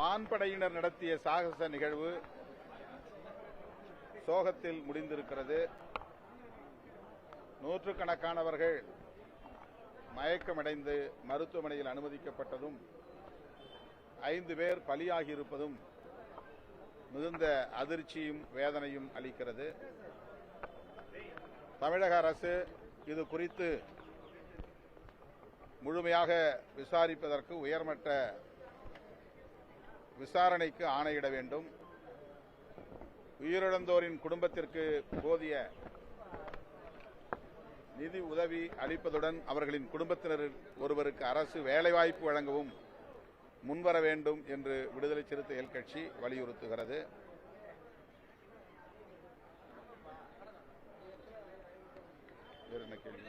வான்படையினர் நடத்திய சாகச நிகழ்வு சோகத்தில் முடிந்திருக்கிறது. நூற்றுக்கணக்கானவர்கள் மயக்கமடைந்து மருத்துவமனையில் அனுமதிக்கப்பட்டதும் ஐந்து பேர் பலியாகியிருப்பதும் மிகுந்த அதிர்ச்சியும் வேதனையும் அளிக்கிறது. தமிழக அரசு இது குறித்து முழுமையாக விசாரிப்பதற்கு உயர்மட்ட விசாரணைக்கு ஆணையிட வேண்டும். உயிரிழந்தோரின் குடும்பத்திற்கு போதிய நிதி உதவி அளிப்பதுடன் அவர்களின் குடும்பத்தினர் ஒருவருக்கு அரசு வேலைவாய்ப்பு வழங்கவும் முன்வர வேண்டும் என்று விடுதலை சிறுத்தைகள் கட்சி வலியுறுத்துகிறது. வேறு என்ன கேள்வி?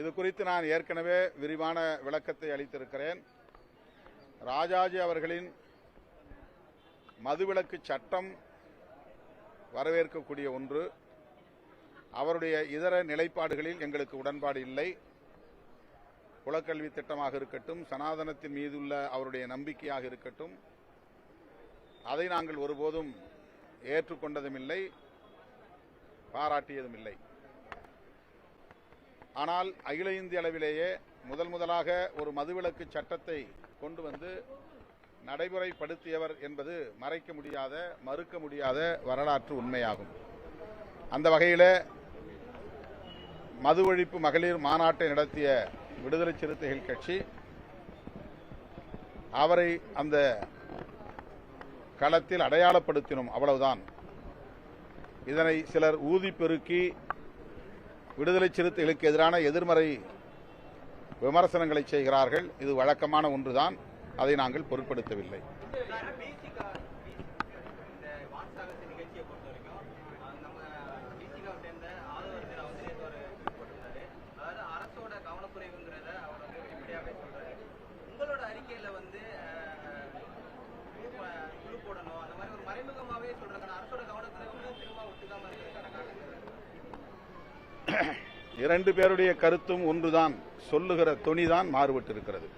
இது குறித்து நான் ஏற்கனவே விரிவான விளக்கத்தை அளித்திருக்கிறேன். ராஜாஜி அவர்களின் மதுவிலக்கு சட்டம் வரவேற்கக்கூடிய ஒன்று. அவருடைய இதர நிலைப்பாடுகளில் எங்களுக்கு உடன்பாடு இல்லை. குலக்கல்வி திட்டமாக இருக்கட்டும் சனாதனத்தின் மீதுள்ள அவருடைய நம்பிக்கையாக இருக்கட்டும் அதை நாங்கள் ஒருபோதும் ஏற்றுக்கொண்டதும் இல்லை பாராட்டியதும் இல்லை ஆனால் அகில இந்திய அளவிலேயே முதல் முதலாக ஒரு மதுவிலக்கு சட்டத்தை கொண்டு வந்து நடைமுறைப்படுத்தியவர் என்பது மறைக்க முடியாத மறுக்க முடியாத வரலாற்று உண்மையாகும். அந்த வகையில் மது ஒழிப்பு மகளிர் மாநாட்டை நடத்திய விடுதலை சிறுத்தைகள் கட்சி அவரை அந்த களத்தில் அடையாளப்படுத்தினோம் அவ்வளவுதான். இதனை சிலர் ஊதி பெருக்கி விடுதலை சிறுத்தைகளுக்கு எதிரான எதிர்மறை விமர்சனங்களை செய்கிறார்கள். இது வழக்கமான ஒன்றுதான். அதை நாங்கள் பொருட்படுத்தவில்லை. இரண்டு பேருடைய கருத்தும் ஒன்றுதான். சொல்லுகிற துணிதான் மாறுபட்டிருக்கிறது.